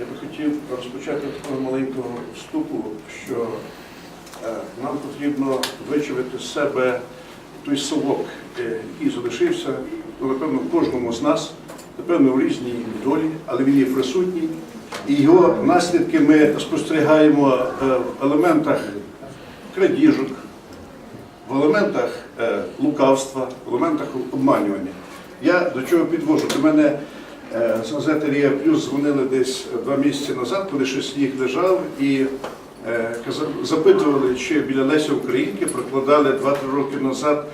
Я би хотів розпочати такого маленького вступу, що е, нам потрібно вичавити з себе той совок, е, який залишився, ну, напевно, в кожному з нас, напевно, в різній долі, але він є присутній. І його наслідки ми спостерігаємо е, в елементах крадіжок, в елементах лукавства, в елементах обманювання. Я до чого підвожу? До мене з газети Рія Плюс дзвонили десь два місяці назад, коли ще сніг лежав, і е, запитували, чи біля Лесі Українки прокладали 2-3 роки назад, е,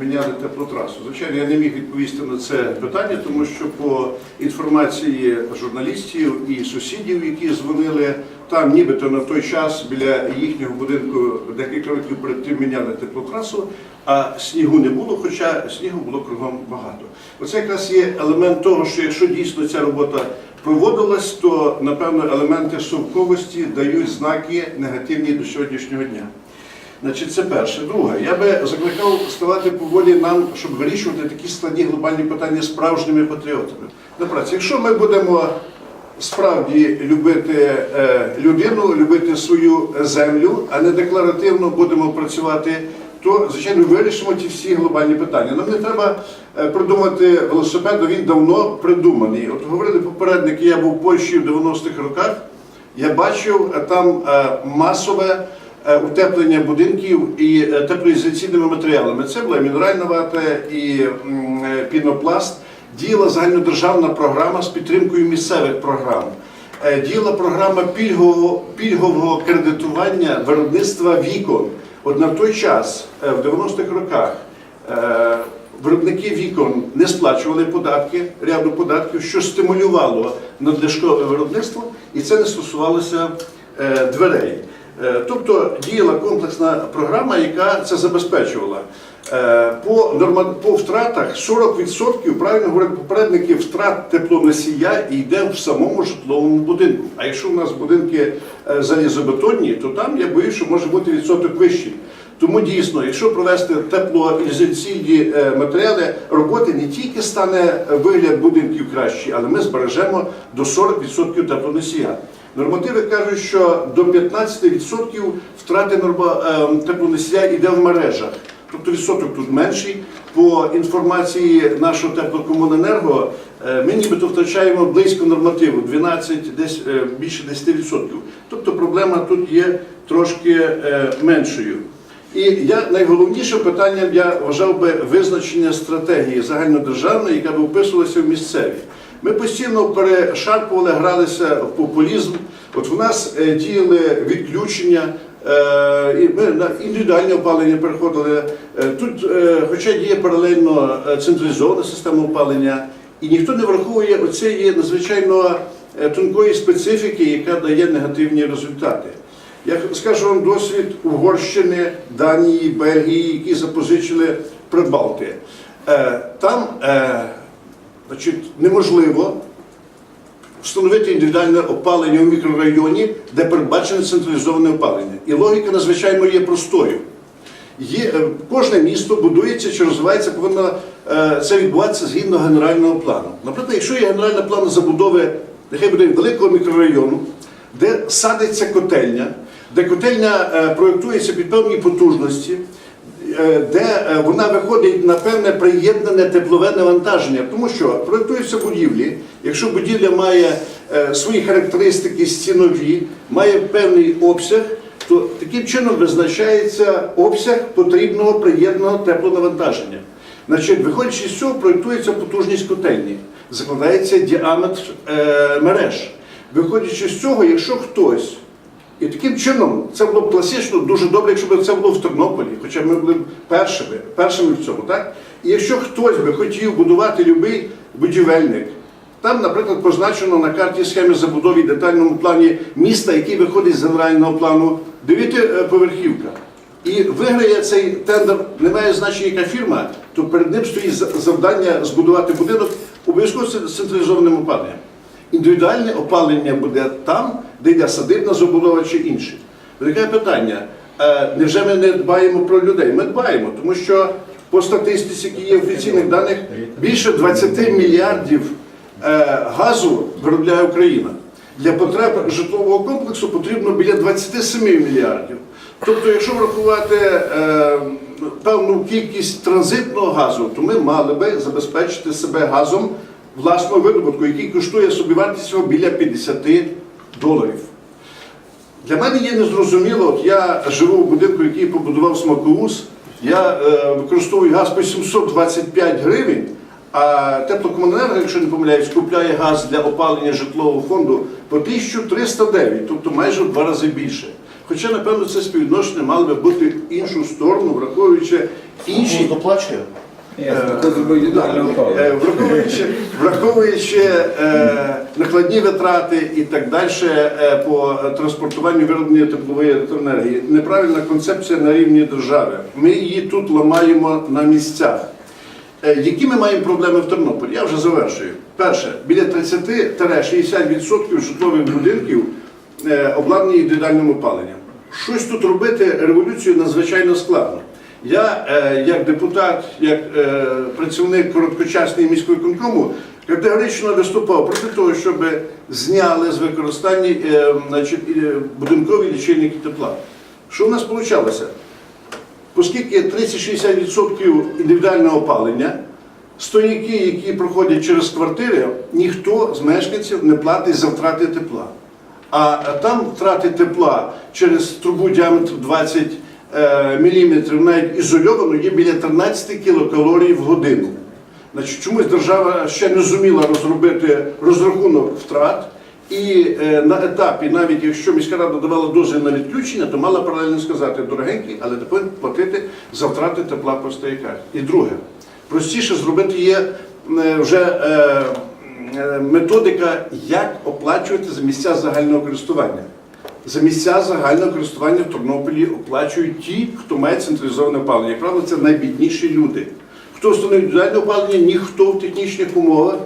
міняли теплотрасу. Звичайно, я не міг відповісти на це питання, тому що по інформації журналістів і сусідів, які дзвонили, там нібито на той час біля їхнього будинку декілька років перед тим міняли теплотрасу, а снігу не було, хоча снігу було кругом багато. Оце якраз є елемент того, що якщо дійсно ця робота проводилась, то напевно елементи совковості дають знаки негативні до сьогоднішнього дня. Значить, це перше. Друге, я би закликав ставати поволі нам, щоб вирішувати такі складні глобальні питання справжніми патріотами. Наприклад, якщо ми будемо справді любити е, людину, любити свою землю, а не декларативно будемо працювати, то звичайно вирішимо ті всі глобальні питання. Нам не треба е, придумати велосипед, він давно придуманий. От говорили попередники, я був в Польщі в 90-х роках. Я бачив е, там масове утеплення будинків і е, теплоізоляційними матеріалами. Це була мінеральна вата і е, пінопласт. Діяла загальнодержавна програма з підтримкою місцевих програм. Е, Діяла програма пільгового, пільгового кредитування виробництва вікон. От на той час, е, в 90-х роках, е, виробники вікон не сплачували податки, ряду податків, що стимулювало надлишкове виробництво, і це не стосувалося е, дверей. Е, Тобто діяла комплексна програма, яка це забезпечувала. Е, По, норма... по втратах 40% правильно говорять попередники втрат теплоносія йде в самому житловому будинку. А якщо у нас будинки е, залізобетонні, то там я боюсь, що може бути відсоток вищий. Тому дійсно, якщо провести теплоізоляційні е, матеріали, роботи не тільки стане вигляд будинків кращий, але ми збережемо до 40% теплоносія. Нормативи кажуть, що до 15% втрати е, теплоносія йде в мережах. Тобто відсоток тут менший. По інформації нашого теплокомуненерго, е, ми нібито втрачаємо близько нормативу 12, десь е, більше 10%. Тобто проблема тут є трошки е, меншою. І я найголовнішим питанням я вважав би визначення стратегії загальнодержавної, яка би вписувалася в місцеві. Ми постійно перешарпували, гралися в популізм. От в нас е, діяли відключення, е, і ми на індивідуальне опалення переходили. Е, Тут, хоча є паралельно централізована система опалення, і ніхто не враховує оцієї надзвичайно тонкої специфіки, яка дає негативні результати. Я скажу вам досвід Угорщини, Данії, Бельгії, які запозичили Прибалти. Е, Там е, значить, неможливо встановити індивідуальне опалення у мікрорайоні, де передбачене централізоване опалення. І логіка надзвичайно є простою. Є, е, кожне місто будується чи розвивається, повинно це відбуватися згідно генерального плану. Наприклад, якщо є генеральний план забудови, нехай буде великого мікрорайону, де садиться котельня, де котельня е, проєктується під певні потужності, е, де е, вона виходить на певне приєднане теплове навантаження, тому що проєктуються будівлі. Якщо будівля має свої характеристики стінові, має певний обсяг, то таким чином визначається обсяг потрібного приєднаного теплонавантаження. Значить, виходячи з цього, проєктується потужність котельні, закладається діаметр е, мереж. Виходячи з цього, якщо хтось і таким чином це було б класично дуже добре, якщо б це було в Тернополі, хоча ми були б першими, першими в цьому, так? І якщо хтось би хотів будувати будь-який будівельник, там, наприклад, позначено на карті схеми забудови і детальному плані міста, який виходить з генерального плану, дев'ятиповерхівка. І виграє цей тендер, немає значення, яка фірма, то перед ним стоїть завдання збудувати будинок обов'язково з централізованим опаленням. Індивідуальне опалення буде там, де йде садибна забудова чи інше. Виникає питання, е, невже ми не дбаємо про людей? Ми дбаємо, тому що по статистиці, які є офіційних даних, більше 20 мільярдів е, газу виробляє Україна. Для потреб житлового комплексу потрібно біля 27 мільярдів. Тобто, якщо врахувати е, певну кількість транзитного газу, то ми мали би забезпечити себе газом власного видобутку, який коштує собівартість його біля 50 доларів. Для мене є незрозуміло, от я живу в будинку, який побудував смаковуз, я е, використовую газ по 725 гривень, а теплокомуненерго, якщо не помиляюсь, купляє газ для опалення житлового фонду по 1309, тобто майже в два рази більше. Хоча, напевно, це співвідношення мало би бути в іншу сторону, враховуючи інші доплачує? Зробив індивідуальне Е. Враховуючи, враховуючи е, накладні витрати і так далі е, по транспортуванню вироблення теплової електроенергії, неправильна концепція на рівні держави. Ми її тут ламаємо на місцях. Е, Які ми маємо проблеми в Тернополі? Я вже завершую. Перше, біля 30-60% житлових будинків е, обладнані індивідуальним опаленням. Щось тут робити революцію надзвичайно складно. Я, е, як депутат, як е, працівник короткочасної міської конкому, категорично виступав проти того, щоб зняли з використання е, будинкові лічильники тепла. Що в нас вийшло? Оскільки 30-60% індивідуального опалення, стояки, які проходять через квартири, ніхто з мешканців не платить за втрати тепла. А там втрати тепла через трубу діаметр 20 мм, навіть ізольовано, є біля 13 кілокалорій в годину. Значить, чомусь держава ще не зуміла розробити розрахунок втрат. І е, на етапі, навіть якщо міська рада давала дозвіл на відключення, то мала паралельно сказати, дорогенькі, але повинен платити за втрати тепла по стояках. І друге, простіше зробити є е, вже е, е, методика, як оплачувати за місця загального користування. За місця загального користування в Тернополі оплачують ті, хто має централізоване опалення. Як правило, це найбідніші люди. Хто встановив індивідуальне опалення, ніхто в технічних умовах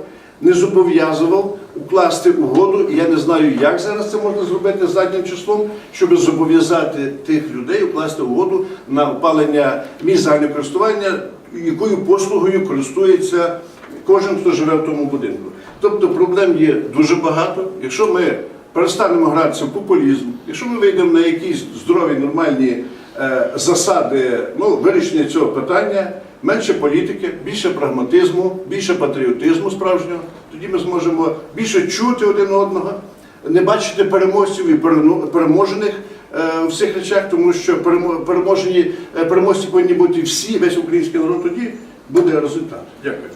не зобов'язував укласти угоду. І я не знаю, як зараз це можна зробити заднім числом, щоб зобов'язати тих людей укласти угоду на опалення місць загального користування, якою послугою користується кожен, хто живе в тому будинку. Тобто проблем є дуже багато. Якщо ми перестанемо гратися в популізм, якщо ми вийдемо на якісь здорові, нормальні е, засади ну, вирішення цього питання, менше політики, більше прагматизму, більше патріотизму справжнього, тоді ми зможемо більше чути один одного, не бачити переможців і переможених е, в цих речах, тому що перемо- переможені, е, переможці повинні бути всі, весь український народ, тоді буде результат. Дякую.